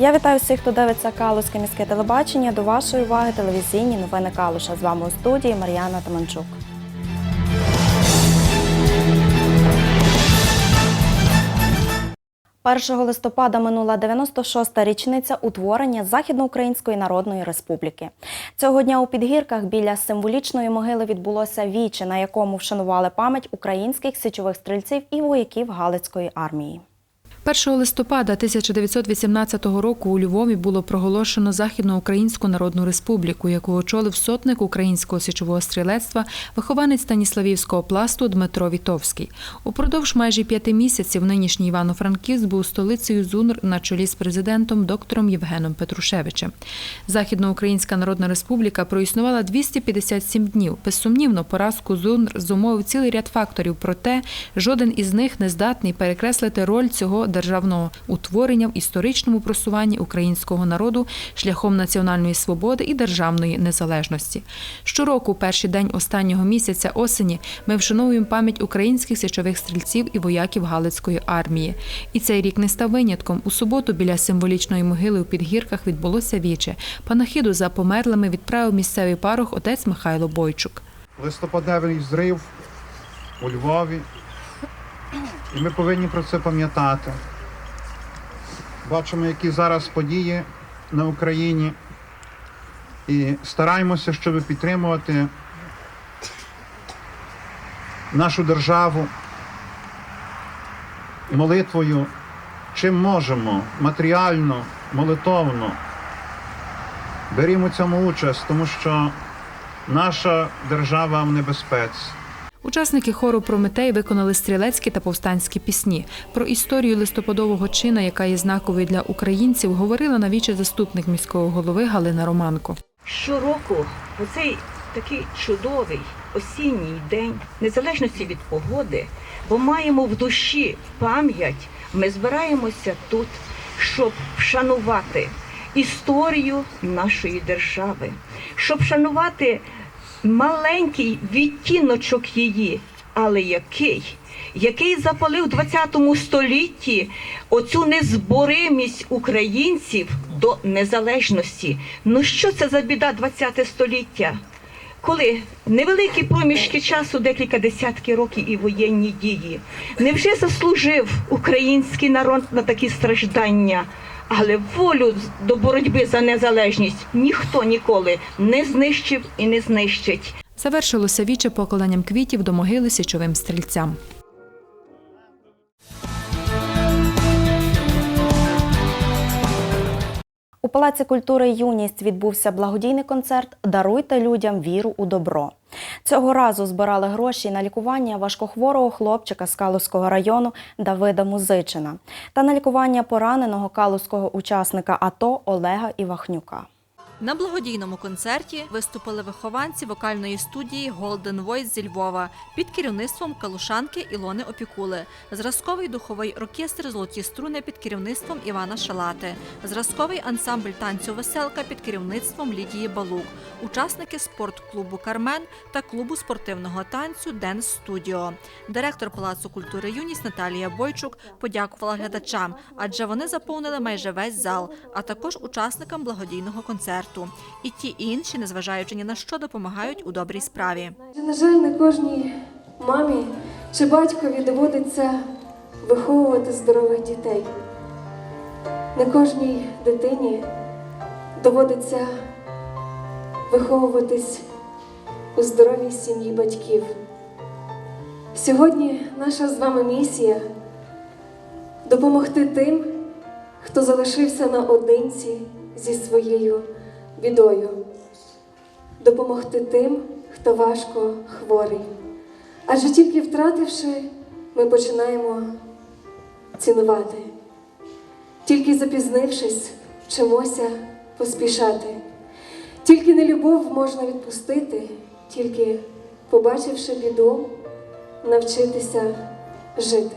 Я вітаю всіх, хто дивиться Калузьке міське телебачення. До вашої уваги телевізійні новини Калуша. З вами у студії Мар'яна Таманчук. 1 листопада минула 96-та річниця утворення Західноукраїнської Народної Республіки. Цього дня у підгірках біля символічної могили відбулося віче, на якому вшанували пам'ять українських січових стрільців і вояків Галицької армії. 1 листопада 1918 року у Львові було проголошено Західноукраїнську Народну Республіку, яку очолив сотник українського січового стрілецтва, вихованець Станіславівського пласту Дмитро Вітовський. Упродовж майже п'яти місяців нинішній Івано-Франківськ був столицею ЗУНР на чолі з президентом доктором Євгеном Петрушевичем. Західноукраїнська Народна Республіка проіснувала 257 днів. Безсумнівно, поразку ЗУНР зумовив цілий ряд факторів, проте жоден із них не здатний перекреслити роль цього державного утворення в історичному просуванні українського народу шляхом національної свободи і державної незалежності. Щороку, перший день останнього місяця осені, ми вшановуємо пам'ять українських січових стрільців і вояків Галицької армії. І цей рік не став винятком. У суботу біля символічної могили у підгірках відбулося віче. Панахиду за померлими відправив місцевий парох отець Михайло Бойчук. листопадевий зрив у Львові. І ми повинні про це пам'ятати. Бачимо, які зараз події на Україні. І стараємося, щоб підтримувати нашу державу молитвою, чим можемо, матеріально, молитовно. Берімо цьому участь, тому що наша держава в небезпеці. Учасники хору Прометей виконали стрілецькі та повстанські пісні. Про історію листопадового чина, яка є знаковою для українців, говорила навіче заступник міського голови Галина Романко. Щороку у цей такий чудовий осінній день, незалежності від погоди, бо маємо в душі пам'ять, ми збираємося тут, щоб вшанувати історію нашої держави, щоб вшанувати маленький відтіночок її, але який? Який запалив в 20 столітті оцю незборимість українців до незалежності. Ну що це за біда 20 століття? Коли невеликі проміжки часу, декілька десятків років і воєнні дії, невже заслужив український народ на такі страждання? Але волю до боротьби за незалежність ніхто ніколи не знищив і не знищить. Завершилося віче поколенням квітів до могили січовим стрільцям. У Палаці культури Юність відбувся благодійний концерт Даруйте людям віру у добро. Цього разу збирали гроші на лікування важкохворого хлопчика з Калузького району Давида Музичина та на лікування пораненого калузького учасника АТО Олега Івахнюка. На благодійному концерті виступили вихованці вокальної студії Golden Voice зі Львова під керівництвом калушанки Ілони Опікули, зразковий духовий оркестр Золоті струни під керівництвом Івана Шалати, зразковий ансамбль танцю Веселка під керівництвом Лідії Балук, учасники спортклубу Кармен та клубу спортивного танцю Денс Студіо. Директор Палацу культури Юність Наталія Бойчук подякувала глядачам, адже вони заповнили майже весь зал, а також учасникам благодійного концерту. І ті і інші, незважаючи ні на що, допомагають у добрій справі. На жаль, не кожній мамі чи батькові доводиться виховувати здорових дітей. Не кожній дитині доводиться виховуватись у здоровій сім'ї батьків. Сьогодні наша з вами місія допомогти тим, хто залишився наодинці зі своєю бідою допомогти тим, хто важко хворий. Адже тільки втративши, ми починаємо цінувати. Тільки запізнившись, вчимося поспішати. Тільки нелюбов можна відпустити, тільки побачивши біду, навчитися жити.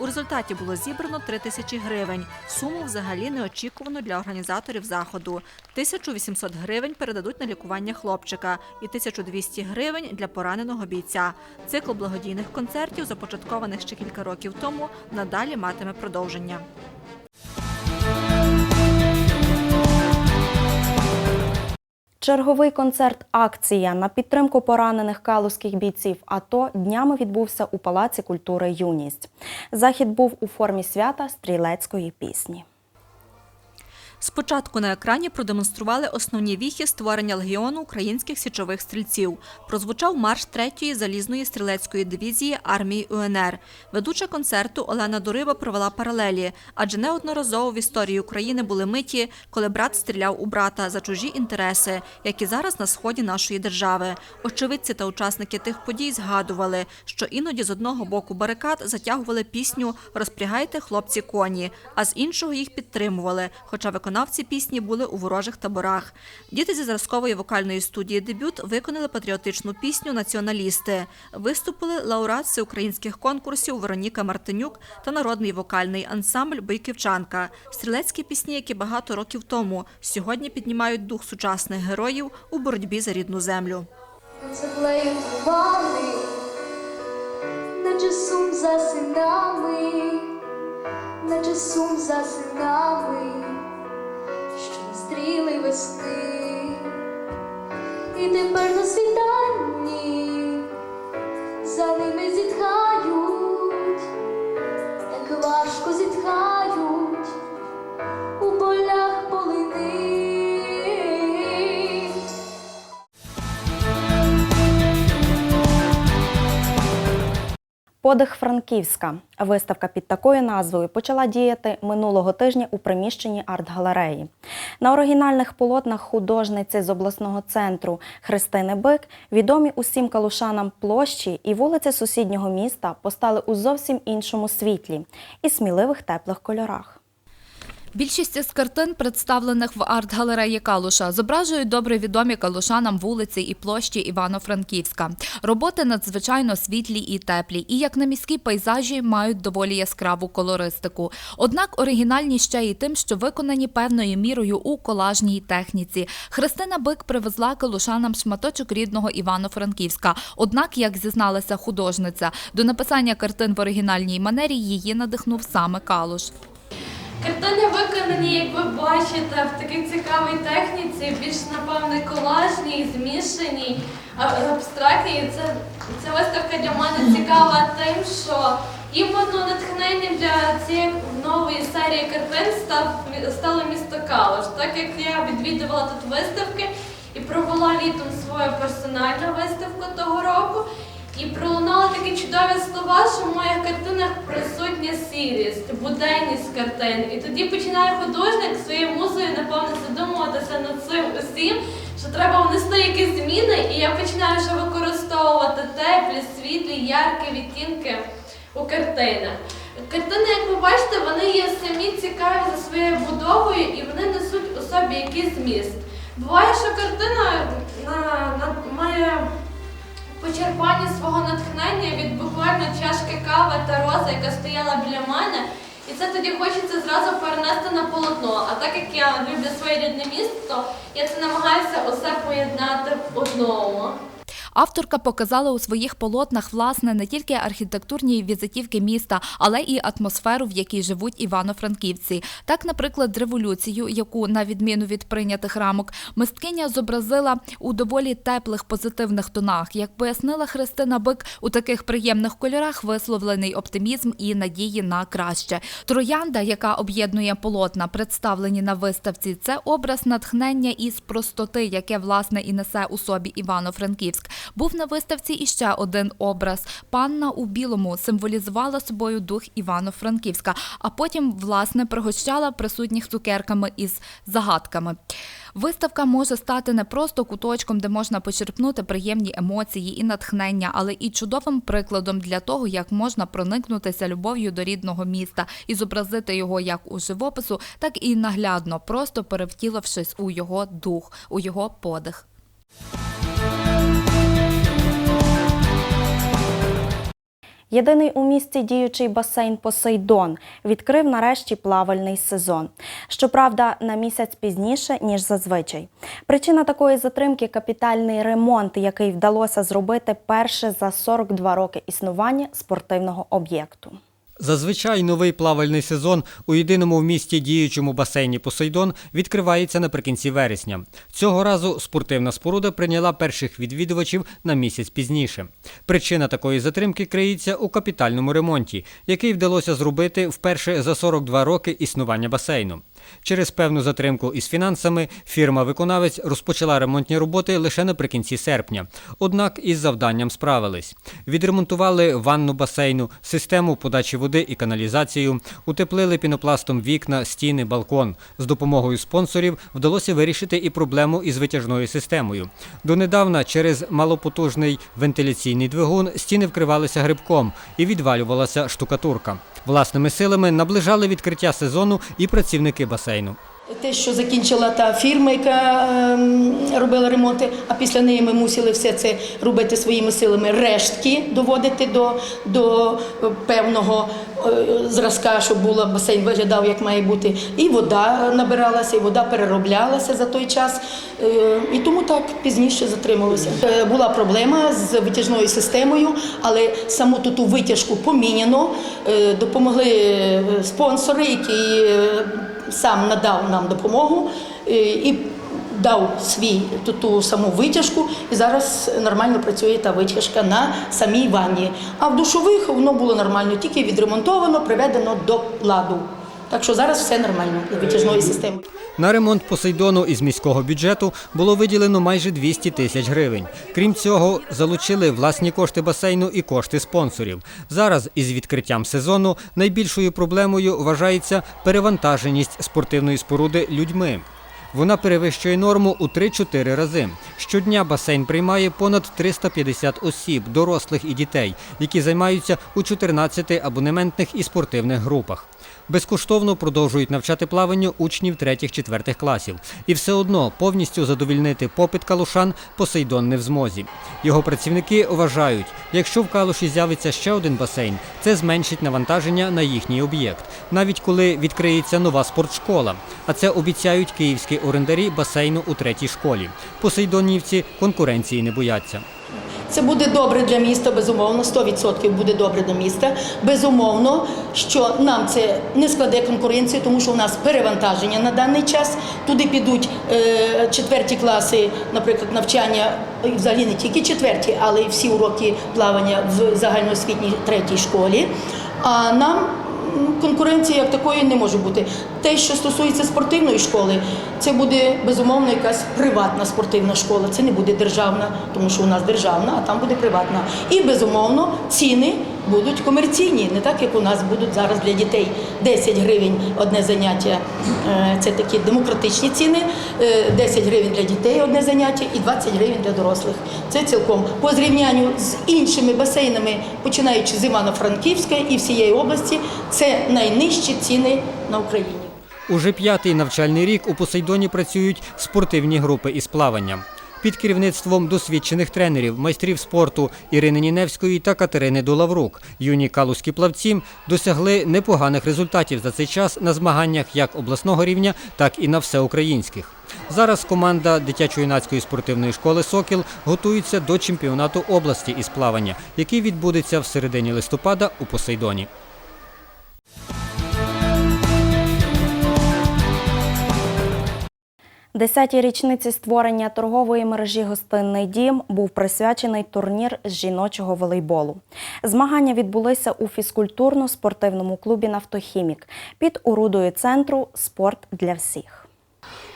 У результаті було зібрано 3 тисячі гривень. Суму взагалі неочікувано для організаторів заходу. 1800 гривень передадуть на лікування хлопчика і 1200 гривень для пораненого бійця. Цикл благодійних концертів, започаткованих ще кілька років тому, надалі матиме продовження. Черговий концерт Акція на підтримку поранених калузьких бійців АТО днями відбувся у Палаці культури Юність. Захід був у формі свята стрілецької пісні. Спочатку на екрані продемонстрували основні віхи створення легіону українських січових стрільців. Прозвучав марш третьої залізної стрілецької дивізії армії УНР. Ведуча концерту Олена Дуриба провела паралелі, адже неодноразово в історії України були миті, коли брат стріляв у брата за чужі інтереси, які зараз на сході нашої держави. Очевидці та учасники тих подій згадували, що іноді з одного боку барикад затягували пісню Розпрягайте хлопці коні, а з іншого їх підтримували, хоча виконавці пісні були у ворожих таборах. Діти зі зразкової вокальної студії Дебют виконали патріотичну пісню Націоналісти. Виступили лауреат всеукраїнських конкурсів Вероніка Мартинюк та народний вокальний ансамбль Бойківчанка. Стрілецькі пісні, які багато років тому сьогодні піднімають дух сучасних героїв у боротьбі за рідну землю. Наче сум за синами, наче сум за синами, стріли весни, і тепер на Подих Франківська. Виставка під такою назвою почала діяти минулого тижня у приміщенні арт-галереї. На оригінальних полотнах художниці з обласного центру Христини Бик відомі усім калушанам площі і вулиці сусіднього міста постали у зовсім іншому світлі і сміливих теплих кольорах. Більшість із картин, представлених в арт-галереї Калуша, зображують добре відомі калушанам вулиці і площі Івано-Франківська. Роботи надзвичайно світлі і теплі, і як на міські пейзажі мають доволі яскраву колористику. Однак оригінальні ще й тим, що виконані певною мірою у колажній техніці. Христина Бик привезла калушанам шматочок рідного Івано-Франківська. Однак, як зізналася художниця, до написання картин в оригінальній манері її надихнув саме Калуш. Картини виконані, як ви бачите, в такій цікавій техніці, більш напевне колажній, змішаній, абстрактній. Це, ця виставка для мене цікава тим, що іменно натхненням для цієї нової серії картин став, стало місто Калуш. Так як я відвідувала тут виставки і провела літом свою персональну виставку того року. І пролунали такі чудові слова, що в моїх картинах присутня сірість, буденність картин. І тоді починає художник своєю музою, напевно, задумуватися над цим усім, що треба внести якісь зміни, і я починаю вже використовувати теплі, світлі, яркі відтінки у картинах. Картини, як ви бачите, вони є самі цікаві за своєю будовою і вони несуть у собі якийсь зміст. Буває, що картина на, на, має почерпання свого натхнення від буквально чашки кави та рози, яка стояла біля мене. І це тоді хочеться зразу перенести на полотно. А так як я люблю своє рідне місто, я це намагаюся усе поєднати в одному. Авторка показала у своїх полотнах власне не тільки архітектурні візитівки міста, але і атмосферу, в якій живуть івано-франківці. Так, наприклад, революцію, яку на відміну від прийнятих рамок, мисткиня зобразила у доволі теплих позитивних тонах. Як пояснила Христина Бик, у таких приємних кольорах висловлений оптимізм і надії на краще. Троянда, яка об'єднує полотна, представлені на виставці, це образ натхнення із простоти, яке власне і несе у собі Івано-Франківськ. Був на виставці іще один образ. Панна у білому символізувала собою дух Івано-Франківська, а потім, власне, пригощала присутніх цукерками із загадками. Виставка може стати не просто куточком, де можна почерпнути приємні емоції і натхнення, але і чудовим прикладом для того, як можна проникнутися любов'ю до рідного міста і зобразити його як у живопису, так і наглядно, просто перевтілившись у його дух, у його подих. Єдиний у місті діючий басейн Посейдон відкрив нарешті плавальний сезон. Щоправда, на місяць пізніше, ніж зазвичай. Причина такої затримки капітальний ремонт, який вдалося зробити перше за 42 роки існування спортивного об'єкту. Зазвичай новий плавальний сезон у єдиному в місті діючому басейні Посейдон відкривається наприкінці вересня. Цього разу спортивна споруда прийняла перших відвідувачів на місяць пізніше. Причина такої затримки криється у капітальному ремонті, який вдалося зробити вперше за 42 роки існування басейну. Через певну затримку із фінансами фірма-виконавець розпочала ремонтні роботи лише наприкінці серпня. Однак із завданням справились. Відремонтували ванну басейну, систему подачі води і каналізацію, утеплили пінопластом вікна, стіни, балкон. З допомогою спонсорів вдалося вирішити і проблему із витяжною системою. Донедавна через малопотужний вентиляційний двигун стіни вкривалися грибком і відвалювалася штукатурка. Власними силами наближали відкриття сезону і працівники басейну. Те, що закінчила та фірма, яка ем, робила ремонти, а після неї ми мусили все це робити своїми силами, рештки доводити до, до певного е, зразка, щоб була басейн виглядав, як має бути. І вода набиралася, і вода перероблялася за той час. Е, І тому так пізніше затрималося. Е, Була проблема з витяжною системою, але саму ту витяжку поміняно. Допомогли спонсори, які сам надав нам допомогу е, і дав свій ту, ту саму витяжку, і зараз нормально працює та витяжка на самій ванні. А в душових воно було нормально, тільки відремонтовано, приведено до ладу. Так що зараз все нормально з витяжною системою. На ремонт Посейдону із міського бюджету було виділено майже 200 тисяч гривень. Крім цього, залучили власні кошти басейну і кошти спонсорів. Зараз із відкриттям сезону найбільшою проблемою вважається перевантаженість спортивної споруди людьми. Вона перевищує норму у 3-4 рази. Щодня басейн приймає понад 350 осіб, дорослих і дітей, які займаються у 14 абонементних і спортивних групах. Безкоштовно продовжують навчати плаванню учнів 3-4 класів. І все одно повністю задовільнити попит калушан Посейдон не в змозі. Його працівники вважають, якщо в калуші з'явиться ще один басейн, це зменшить навантаження на їхній об'єкт, навіть коли відкриється нова спортшкола. А це обіцяють київські орендарі басейну у третій школі. Посейдонівці конкуренції не бояться. Це буде добре для міста, безумовно, 100% буде добре для міста. Безумовно, що нам це не складе конкуренцію, тому що у нас перевантаження на даний час. Туди підуть е, четверті класи, наприклад, навчання, взагалі не тільки четверті, але й всі уроки плавання в загальноосвітній третій школі. А нам конкуренції як такої не може бути. Те, що стосується спортивної школи, це буде безумовно якась приватна спортивна школа. Це не буде державна, тому що у нас державна, а там буде приватна. І безумовно ціни будуть комерційні, не так як у нас будуть зараз для дітей 10 гривень одне заняття. Е, Це такі демократичні ціни, е, 10 гривень для дітей одне заняття і 20 гривень для дорослих. Це цілком по зрівнянню з іншими басейнами, починаючи з Івано-Франківська і всієї області, це найнижчі ціни на Україні. Уже п'ятий навчальний рік у Посейдоні працюють спортивні групи із плавання. Під керівництвом досвідчених тренерів, майстрів спорту Ірини Ніневської та Катерини Долаврук юні калузькі плавці досягли непоганих результатів за цей час на змаганнях як обласного рівня, так і на всеукраїнських. Зараз команда дитячо-юнацької спортивної школи Сокіл готується до чемпіонату області із плавання, який відбудеться в середині листопада у Посейдоні. Десятій річниці створення торгової мережі Гостинний дім був присвячений турнір з жіночого волейболу. Змагання відбулися у фізкультурно-спортивному клубі Нафтохімік під орудою центру Спорт для всіх.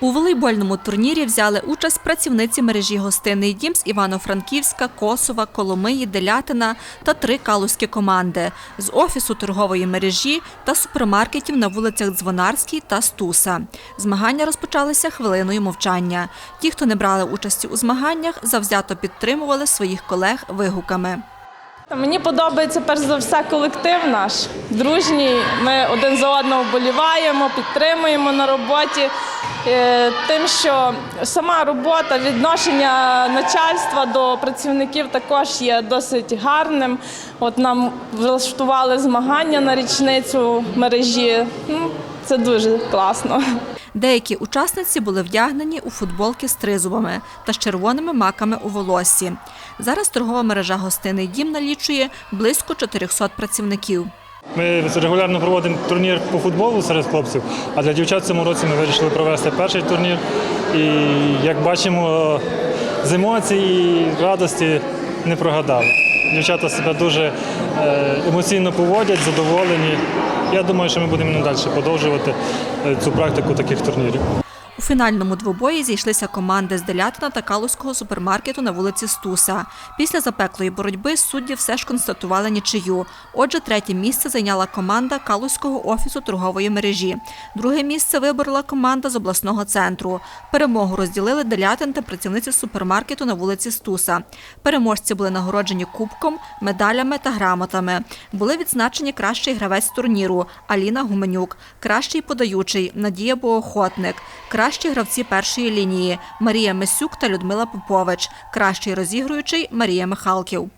У волейбольному турнірі взяли участь працівниці мережі «Гостинний дім» з Івано-Франківська, Косова, Коломиї, Делятина та три калузькі команди з офісу торгової мережі та супермаркетів на вулицях Дзвонарській та Стуса. Змагання розпочалися хвилиною мовчання. Ті, хто не брали участі у змаганнях, завзято підтримували своїх колег вигуками. Мені подобається перш за все колектив наш дружній. Ми один за одного вболіваємо, підтримуємо на роботі. Е, Тим, що сама робота, відношення начальства до працівників також є досить гарним. От нам влаштували змагання на річницю мережі. Ну, це дуже класно. Деякі учасниці були вдягнені у футболки з тризубами та з червоними маками у волоссі. Зараз торгова мережа «Гостинний дім» налічує близько 400 працівників. Ми регулярно проводимо турнір по футболу серед хлопців, а для дівчат в цьому році ми вирішили провести перший турнір. І як бачимо, з емоцій і радості не прогадали. Дівчата себе дуже е, емоційно поводять, задоволені. Я думаю, що ми будемо надалі продовжувати е, цю практику таких турнірів. У фінальному двобої зійшлися команди з Делятина та Калузького супермаркету на вулиці Стуса. Після запеклої боротьби судді все ж констатували нічию. Отже, третє місце зайняла команда Калузького офісу торгової мережі. Друге місце виборола команда з обласного центру. Перемогу розділили Делятин та працівниці супермаркету на вулиці Стуса. Переможці були нагороджені кубком, медалями та грамотами. Були відзначені кращий гравець турніру Аліна Гуменюк, кращий подаючий Надія Боохотник, кращі гравці першої лінії Марія Месюк та Людмила Попович, кращий розігруючий Марія Михалків.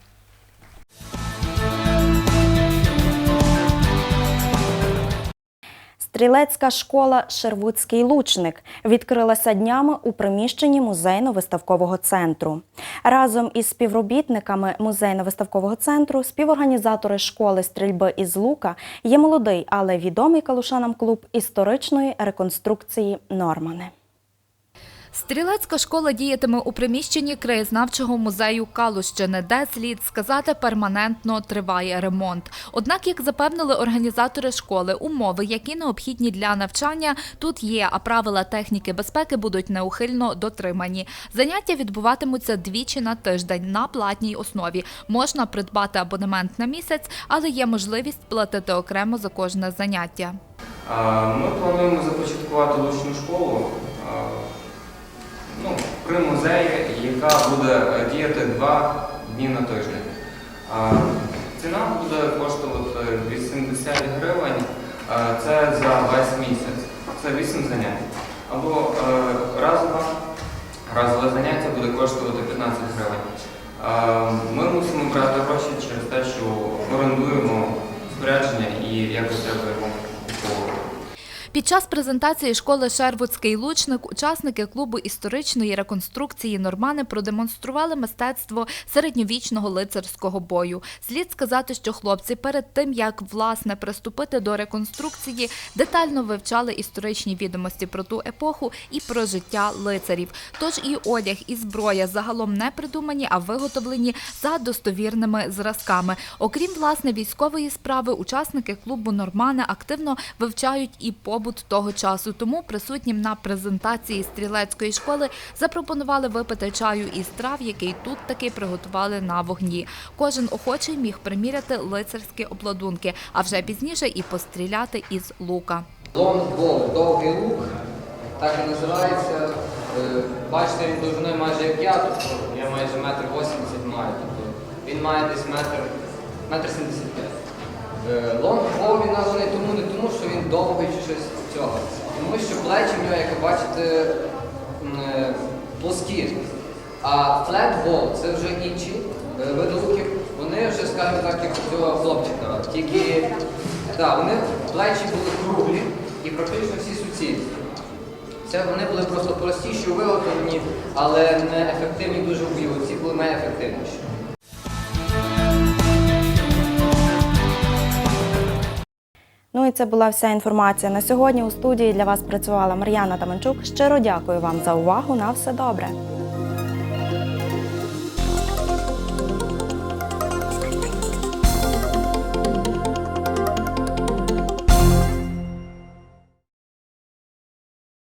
Стрілецька школа Шервудський лучник відкрилася днями у приміщенні музейно-виставкового центру. Разом із співробітниками музейно-виставкового центру співорганізатори школи стрільби із лука є молодий, але відомий калушанам клуб історичної реконструкції Нормани. Стрілецька школа діятиме у приміщенні краєзнавчого музею Калущини, де слід сказати перманентно триває ремонт. Однак, як запевнили організатори школи, умови, які необхідні для навчання, тут є, а правила техніки безпеки будуть неухильно дотримані. Заняття відбуватимуться двічі на тиждень на платній основі. Можна придбати абонемент на місяць, але є можливість платити окремо за кожне заняття. Ми плануємо започаткувати лучну школу ну, при музеї, яка буде е, діяти два дні на тиждень. Ціна буде коштувати 80 гривень, це за весь місяць, це 8 занять. Або е, разова, разове заняття буде коштувати 15 гривень. Ми мусимо брати гроші через те, що орендуємо спорядження і якось треба його. Під час презентації школи Шервудський лучник учасники клубу історичної реконструкції Нормани продемонстрували мистецтво середньовічного лицарського бою. Слід сказати, що хлопці перед тим як власне приступити до реконструкції, детально вивчали історичні відомості про ту епоху і про життя лицарів. Тож і одяг, і зброя загалом не придумані, а виготовлені за достовірними зразками. Окрім власне військової справи, учасники клубу Нормани активно вивчають і побут того часу. Тому присутнім на презентації стрілецької школи запропонували випити чаю із трав, який тут таки приготували на вогні. Кожен охочий міг приміряти лицарські обладунки, а вже пізніше і постріляти із лука. Лонгбол, довгий лук, так і називається. Е, Бачите, він довжиною майже як я, тобто я майже метр 80 маю, тобто він має десь метр, метр 75. Е, Лонгбол він названий тому не тому, що він довгий чи щось цього. Тому що плечі в нього, як ви бачите, е, плоскі. А флетбол це вже інші е, види луків. Вони вже, скажімо так, як у цього хлопчика. Тільки так, вони плечі були круглі і практично всі суцільні. Це вони були просто простіші у виготовленні, але не ефективні дуже в бою. Ці були найефективніші. І це була вся інформація на сьогодні. У студії для вас працювала Мар'яна Таманчук. Щиро дякую вам за увагу. На все добре.